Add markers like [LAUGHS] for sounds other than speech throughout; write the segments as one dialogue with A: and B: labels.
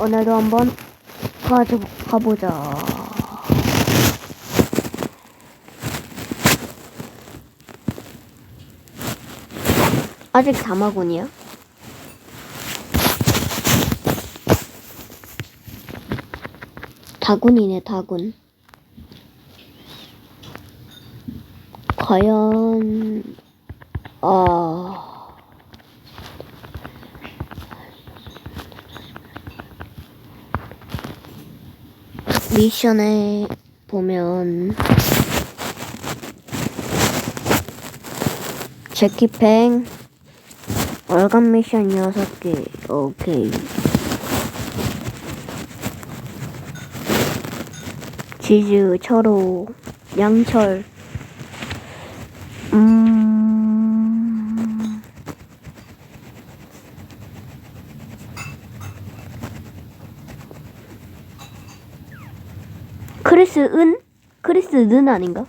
A: 오늘도 한번 가보자. 아직 4마군이야? 다군이네, 다군. 과연, 아, 미션에 보면, 제키팽, 월간 미션 6개, 오케이. 지즈, 철호, 양철, 음, 크리스 은? 크리스 는 아닌가?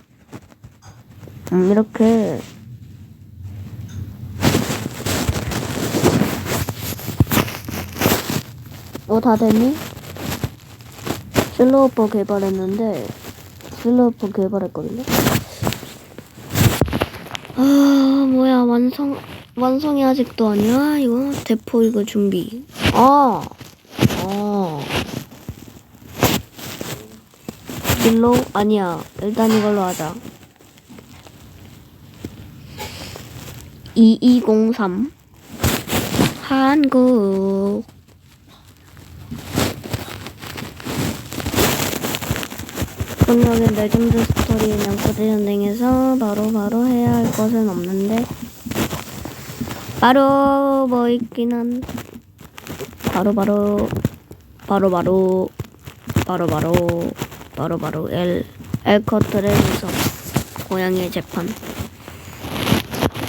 A: 음, 이렇게. 어, 다 됐니? 슬로우퍼 개발했는데, 슬로우퍼 개발했거든요? 아, 뭐야, 완성, 완성이 아직도 아니야? 이거, 대포 이거 준비. 아, 아. 일로? 아니야. 일단 이걸로 하자. 2203 한국 분명히 레전드 스토리 연구대 전쟁에서 바로 바로 해야 할 것은 없는데 바로 뭐 있긴 한 바로 바로 바로 바로 바로 바로 바로 바로 엘 엘커트의 무섭 고양이의 재판.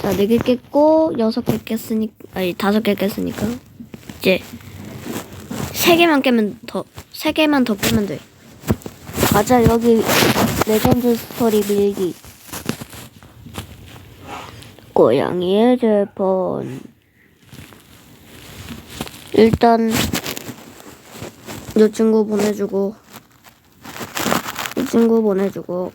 A: 자네개 깼고 여섯 개 깼으니까 아니 다섯 개 깼으니까 이제 세 개만 깨면 더세 개만 더 깨면 돼. 가자 여기 레전드 스토리 밀기. 고양이의 재판. 일단 이 친구 보내주고 이 친구 보내주고.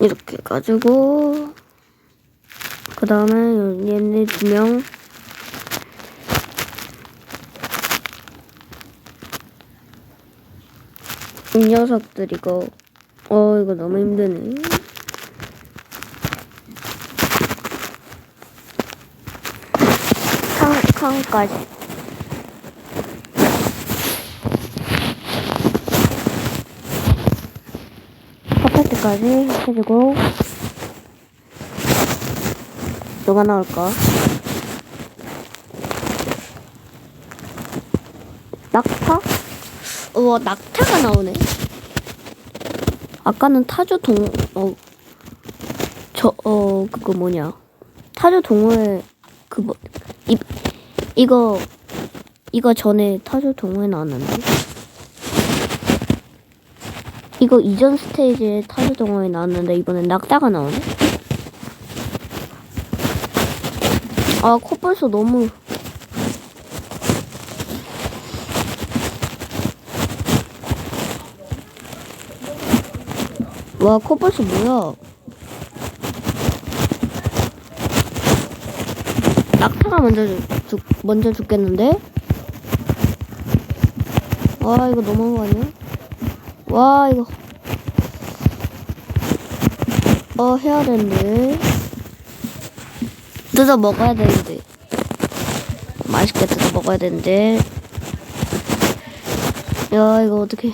A: 이렇게 가지고 그 다음에 얘네 두명. 이 녀석들 이거 어 이거 너무 힘드네. 칸, 칸까지 퍼펙트까지 해주고 누가 나올까? 낙타? 우와 낙타가 나오네 아까는 타조 동, 어, 저, 어, 그거 뭐냐. 타조 동호회, 그 뭐, 이, 이거, 이거 전에 타조 동호회 나왔는데. 이거 이전 스테이지에 타조 동호회 나왔는데, 이번엔 낙타가 나오네? 아, 코 벌써 너무. 와, 코 벌써 뭐야? 낙타가 먼저 죽, 죽- 먼저 죽겠는데? 와, 이거 너무한 거 아니야? 와, 이거. 어, 해야 되는데. 뜯어 먹어야 되는데. 맛있게 뜯어 먹어야 되는데. 야, 이거 어떻게.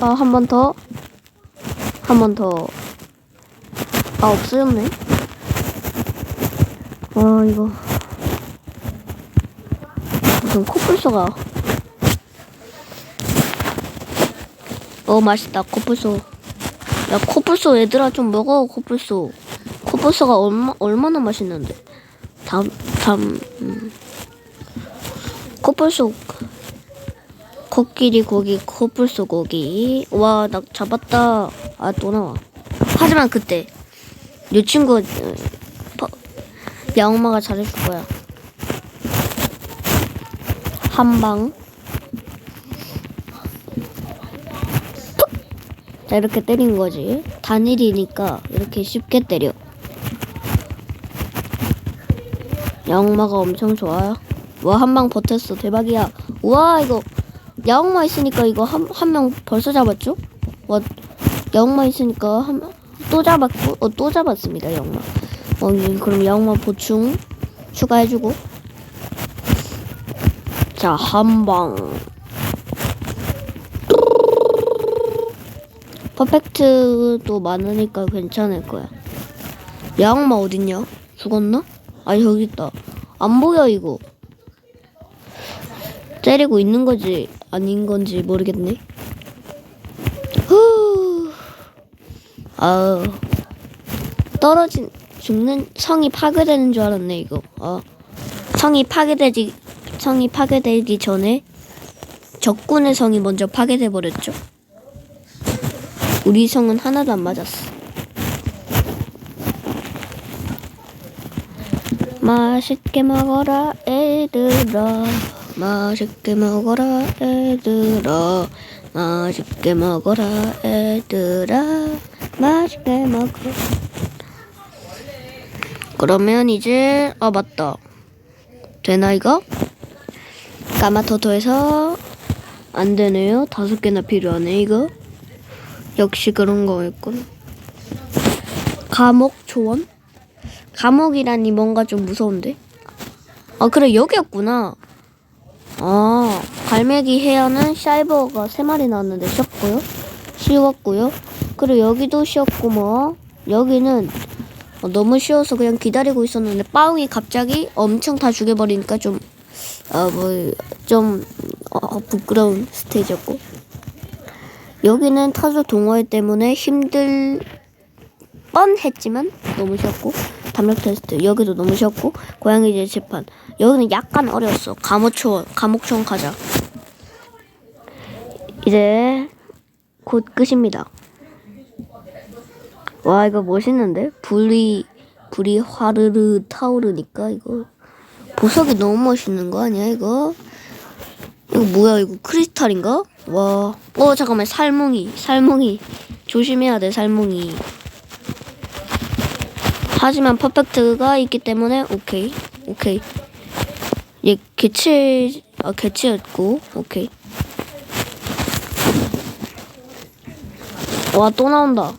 A: 아, 한 번 더. 한 번 더. 아, 없어졌네. 아, 이거. 무슨 코뿔소가. 어, 맛있다, 코뿔소. 야, 코뿔소 얘들아 좀 먹어, 코뿔소. 코뿔소가 얼마, 얼마나 맛있는데. 담, 담, 음. 코뿔소 코끼리 고기 코뿔소 고기 와 나 잡았다 아 또 나와 하지만 그때 이 친구 어, 퍼- 야옹마가 잘해줄 거야 한방 이렇게 때린 거지. 단일이니까 이렇게 쉽게 때려. 야옹마가 엄청 좋아요. 와 한 방 버텼어. 대박이야. 우와 이거 야옹마 있으니까 이거 한 한 명 벌써 잡았죠? 와 야옹마 있으니까 한 또 잡았고 어 또 잡았습니다 야옹마. 어 예, 그럼 야옹마 보충 추가해주고. 자 한 방 퍼펙트도 많으니까 괜찮을 거야 야옹마 어딨냐? 죽었나? 아 여기 있다 안 보여 이거 때리고 있는 거지 아닌 건지 모르겠네. 후. 아 떨어진 죽는 성이 파괴되는 줄 알았네 이거. 아 성이 파괴되지 성이 파괴되기 전에 적군의 성이 먼저 파괴돼 버렸죠. 우리 성은 하나도 안 맞았어. 맛있게 먹어라 애들아. 맛있게 먹어라 애들아. 맛있게 먹어라 애들아. 맛있게 먹어라 그러면 이제 아 맞다. 되나 이거? 까마토토에서 안 되네요. 다섯 개나 필요하네 이거 역시 그런 거였군. 감옥 초원? 감옥이라니 뭔가 좀 무서운데? 아 그래 여기였구나. 아 갈매기 헤어는 사이버가 세 마리 나왔는데 쉬었고요. 쉬웠고요. 그리고 여기도 쉬었고 뭐. 여기는 어, 너무 쉬워서 그냥 기다리고 있었는데 빠웅이 갑자기 엄청 다 죽여버리니까 좀 아 뭐 좀 어, 부끄러운 스테이지였고 여기는 타조 동호회 때문에 힘들 뻔했지만 너무 쉬웠고 담력 테스트 여기도 너무 쉬웠고 고양이 제 재판. 여기는 약간 어려웠어. 감옥초원 감옥초원 가자. 이제 곧 끝입니다. 와 이거 멋있는데? 불이 불이 화르르 타오르니까 이거. 보석이 너무 멋있는 거 아니야 이거? 이거 뭐야 이거 크리스탈인가 와 어 잠깐만. 살뭉이. 살뭉이. 조심해야 돼 살뭉이. 하지만 퍼펙트가 있기 때문에 오케이. 오케이. 얘 개체 아 개체였고 오케이. 와 또 나온다.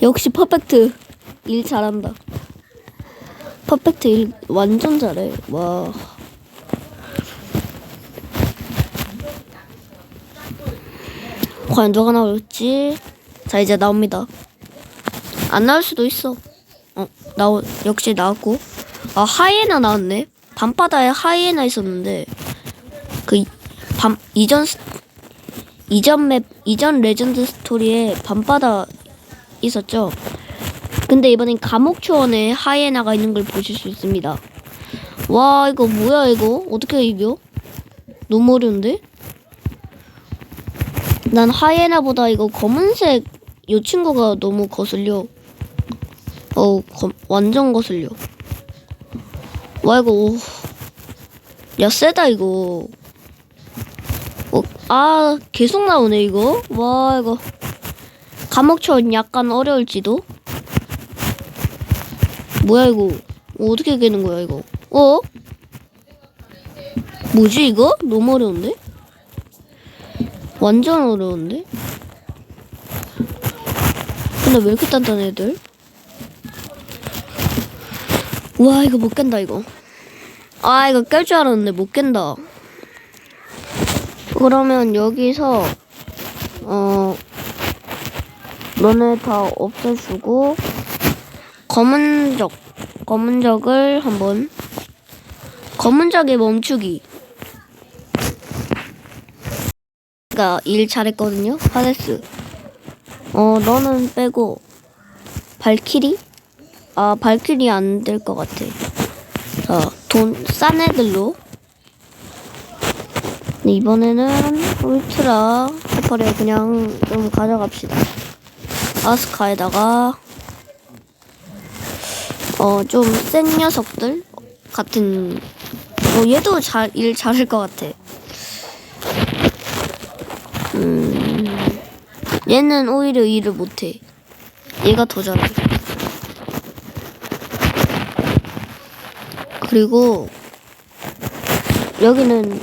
A: 역시 퍼펙트 일 잘한다. 퍼펙트 일 완전 잘해. 와 과연 누가 나올지 자 이제 나옵니다. 안 나올 수도 있어. 어 나오 역시 나왔고 아 하이에나 나왔네. 밤바다에 하이에나 있었는데 그 밤 이전 스- 이전 맵 이전 레전드 스토리에 밤바다 있었죠. 근데 이번엔 감옥 초원에 하이에나가 있는 걸 보실 수 있습니다. 와 이거 뭐야 이거 어떻게 이겨? 너무 어려운데? 난 하이에나보다 이거 검은색 이 친구가 너무 거슬려. 어, 검, 완전 거슬려. 와 이거 오. 야 세다 이거. 어, 아 계속 나오네 이거. 와 이거 감옥처럼 약간 어려울지도. 뭐야 이거? 어, 어떻게 깨는 거야 이거? 어? 뭐지 이거? 너무 어려운데? 완전 어려운데? 근데 왜 이렇게 단단해 애들? 와 이거 못 깬다 이거 아 이거 깰 줄 알았는데 못 깬다 그러면 여기서 어 너네 다 없애주고 검은 적 검은 적을 한번 검은 적의 멈추기 가 일 잘했거든요 하데스 어 너는 빼고 발키리 아 발키리 안 될 것 같아 자 돈 싼 애들로 이번에는 울트라 페퍼를 그냥 좀 가져갑시다. 아스카에다가 어 좀 센 녀석들 같은 어 얘도 잘 일 잘할 것 같아. 얘는 오히려 일을 못해. 얘가 더 잘해. 그리고 여기는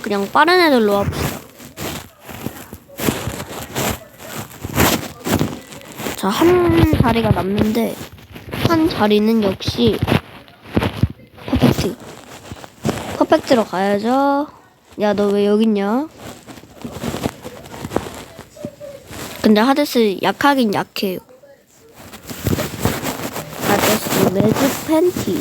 A: 그냥 빠른 애들로 합시다. 자, 한 자리가 남는데, 한 자리는 역시, 퍼펙트. 퍼펙트로 가야죠. 야, 너 왜 여기 있냐? 근데 하데스 약하긴 약해요. 하데스 매즈 팬티.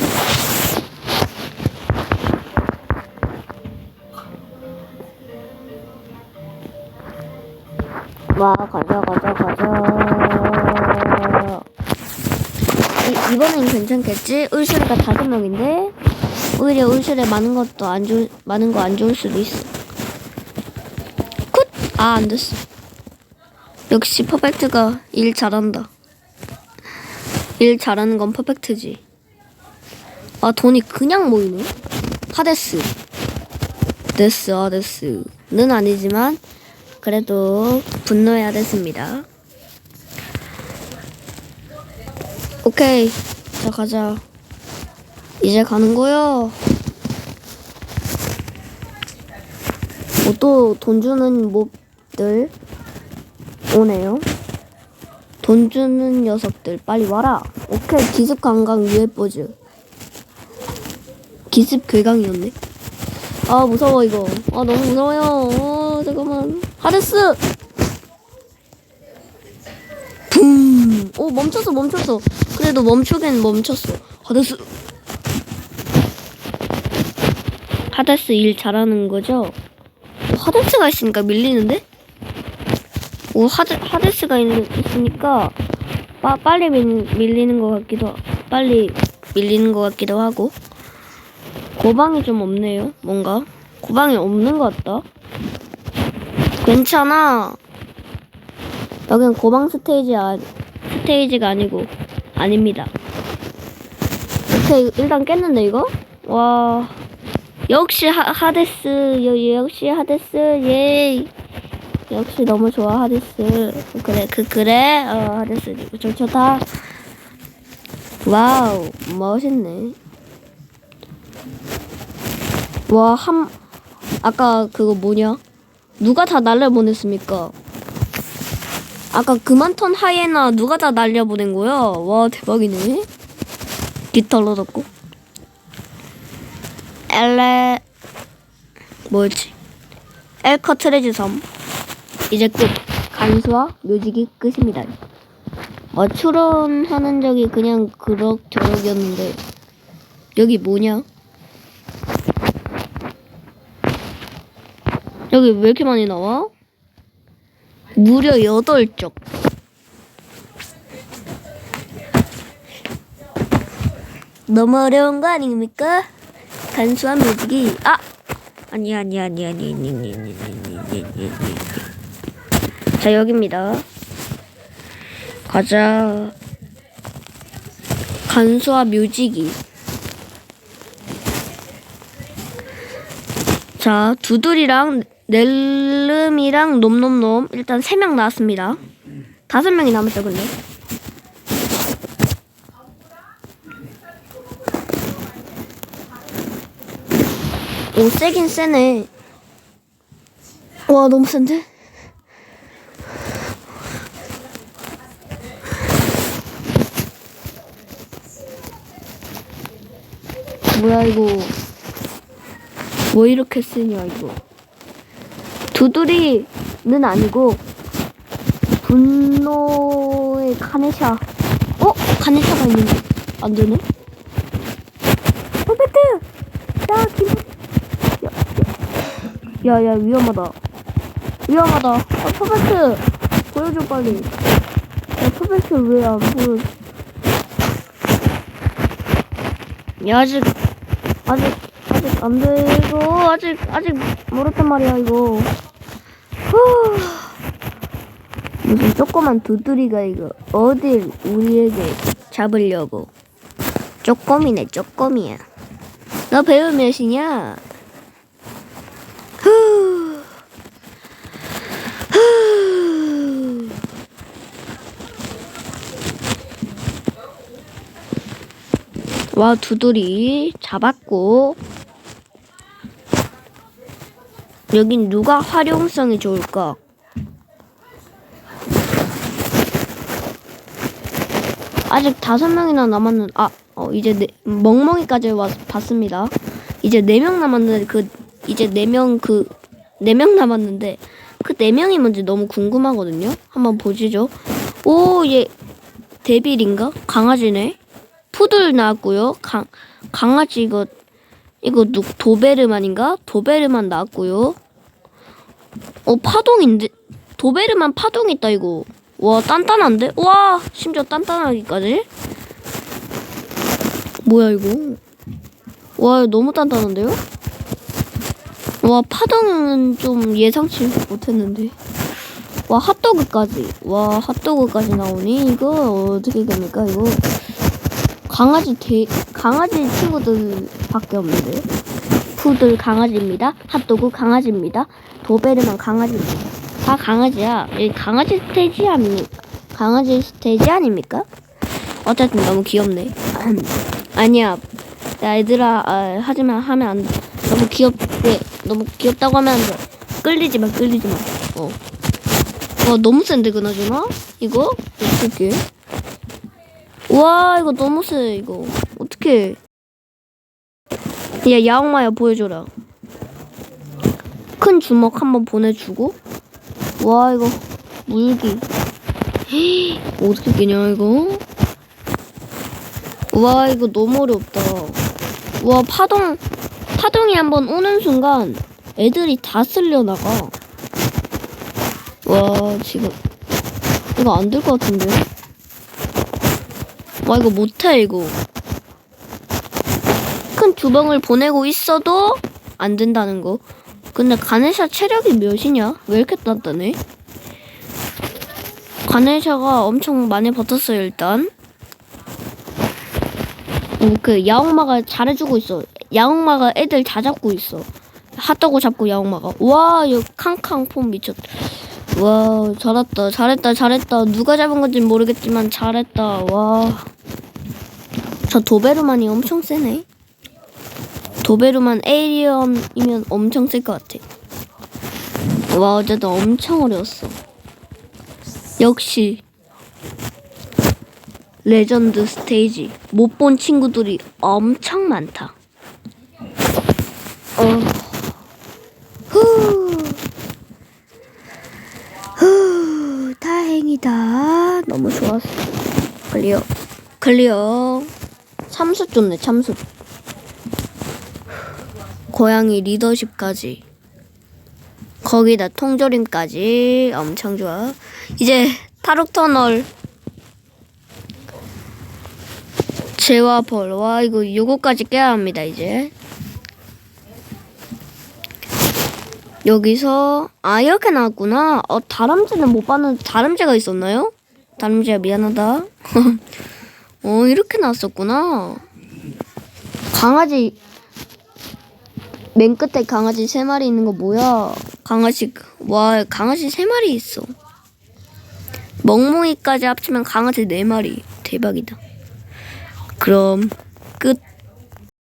A: 와 가자 가자 가자 이, 이번엔 괜찮겠지? 울슈레가 다섯 명인데 오히려 울슈레 많은 것도 안 좋, 많은 거 안 좋을 수도 있어 굿! 아 안 됐어 역시 퍼펙트가 일 잘한다 일 잘하는 건 퍼펙트지 아 돈이 그냥 모이네 하데스 데스 하데스는 아니지만 그래도 분노해야 됐습니다. 오케이. 자, 가자. 이제 가는 거야. 어, 또돈 주는 몹들 오네요. 돈 주는 녀석들 빨리 와라. 오케이. 기습 관광 UFO즈. 기습 괴강이었네. 아 무서워 이거. 아 너무 무서워요. 어, 잠깐만. 하데스. 붐. 오 멈췄어 멈췄어. 그래도 멈추긴 멈췄어. 하데스. 하데스 일 잘하는 거죠? 오, 하데스가 있으니까 밀리는데? 오 하데, 하데스가 있, 있으니까 빠, 빨리 밀, 밀리는 것 같기도 하- 빨리 밀리는 것 같기도 하고 고방이 좀 없네요. 뭔가 고방이 없는 것 같다. 괜찮아. 여긴 고방 스테이지 아, 스테이지가 아니고 아닙니다. 오케이 일단 깼는데 이거 와 역시 하, 하데스 여, 역시 하데스 예 역시 너무 좋아 하데스 그래 그 그래 어 하데스 좋 좋다 와우 멋있네 와한 아까 그거 뭐냐 누가 다 날려보냈습니까? 아까 그만턴 하이에나 누가 다 날려보낸 거야? 와 대박이네. 깃털로 덮고. 엘레 뭐였지? 엘커 트레즈 섬. 이제 끝. 간수와 묘직이 끝입니다. 어, 출연하는 적이 그냥 그럭저럭이었는데 여기 뭐냐? 여기 왜 이렇게 많이 나와? 무려 여덟 쪽. 너무 어려운 거 아닙니까? 간수한 뮤직이 아 아니 아니 아니 아니 아니 아니 아니 아니 아니 아니 자 여기입니다. 가자. 간수와 뮤직이 자 두들이랑 넬름이랑 놈놈놈 일단 세명 나왔습니다. 다섯 명이 남았죠 근데. 오 세긴 세네. 와 너무 센데? 뭐야 이거. 왜 이렇게 쓰냐 이거. 두드리는 아니고 분노의 카네샤. 어? 카네샤가 있는데 안 되네? 퍼펙트! 야 김... 야, 야, 야 위험하다. 위험하다. 아, 퍼펙트! 보여줘 빨리. 야 퍼펙트 왜 안 보여? 야 아직 아직 아직 안 돼. 이거 아직 아직 멀었단 말이야 이거. 후. 무슨 조그만 두드리가 이거 어딜 우리에게 잡으려고. 쪼꼬미네 쪼꼬미야. 너 배우 몇이냐? 와 두드리 잡았고 여긴 누가 활용성이 좋을까? 아직 다섯 명이나 남았는 아 어, 이제 네, 멍멍이까지 와 봤습니다. 이제 네 명 남았는데 그 이제 네 명 그 네 명 남았는데 그 네 명이 뭔지 너무 궁금하거든요. 한번 보시죠. 오, 얘 데빌인가? 강아지네. 푸들 나왔고요. 강 강아지 이거 이거 누 도베르만인가? 도베르만 나왔고요. 어 파동인데 도베르만 파동 있다 이거. 와 단단한데? 와 심지어 단단하기까지. 뭐야 이거? 와 너무 단단한데요? 와 파동은 좀 예상치 못했는데. 와 핫도그까지. 와 핫도그까지 나오니 이거 어떻게 됩니까 이거? 강아지 대 강아지 친구들밖에 없는데. 푸들 강아지입니다. 핫도그 강아지입니다. 도베르만 강아지입니다. 다 강아지야. 이 강아지 스테이지 아닙니까? 강아지 스테이지 아닙니까? 어쨌든 너무 귀엽네. [CLEARS THROAT] 아니야. 야, 얘들아, 아, 하지만 하면 안 돼. 너무 귀엽게, 너무 귀엽다고 하면 안 돼. 끌리지 마, 끌리지 마. 어. 와, 너무 센데, 그나저나? 이거? 어떻게? 와, 이거 너무 세, 이거. 어떻게? 야, 야옹마야, 보여줘라. 큰 주먹 한번 보내주고. 와, 이거, 물기. 어떻게 깨냐, 이거? 와 이거 너무 어렵다. 와 파동 파동이 한번 오는 순간 애들이 다 쓸려 나가. 와 지금 이거 안 될 것 같은데. 와 이거 못해 이거. 큰 주먹을 보내고 있어도 안 된다는 거. 근데 가네샤 체력이 몇이냐? 왜 이렇게 단단해? 가네샤가 엄청 많이 버텼어요 일단. 어, 그 야옹마가 잘해주고 있어. 야옹마가 애들 다 잡고 있어. 핫도그 잡고 야옹마가. 와, 이거 캉캉 폼 미쳤다. 와, 잘했다, 잘했다, 잘했다. 누가 잡은 건지 모르겠지만 잘했다. 와. 저 도베르만이 엄청 세네. 도베르만 에이리언이면 엄청 셀 것 같아. 와, 어제도 엄청 어려웠어. 역시 레전드 스테이지 못 본 친구들이 엄청 많다. 어. 후. 후. 다행이다. 너무 좋았어. 클리어. 클리어. 참수 좋네, 참수. 고양이 리더십까지. 거기다 통조림까지 엄청 좋아. 이제 타록 터널 재와 벌. 와, 이거 요거까지 깨야 합니다, 이제. 여기서, 아, 이렇게 나왔구나. 어, 다람쥐는 못 봤는데, 다람쥐가 있었나요? 다람쥐야, 미안하다. [LAUGHS] 어, 이렇게 나왔었구나. 강아지, 맨 끝에 강아지 세 마리 있는 거 뭐야? 강아지, 와, 강아지 세 마리 있어. 멍멍이까지 합치면 강아지 네 마리. 대박이다. 그럼 끝.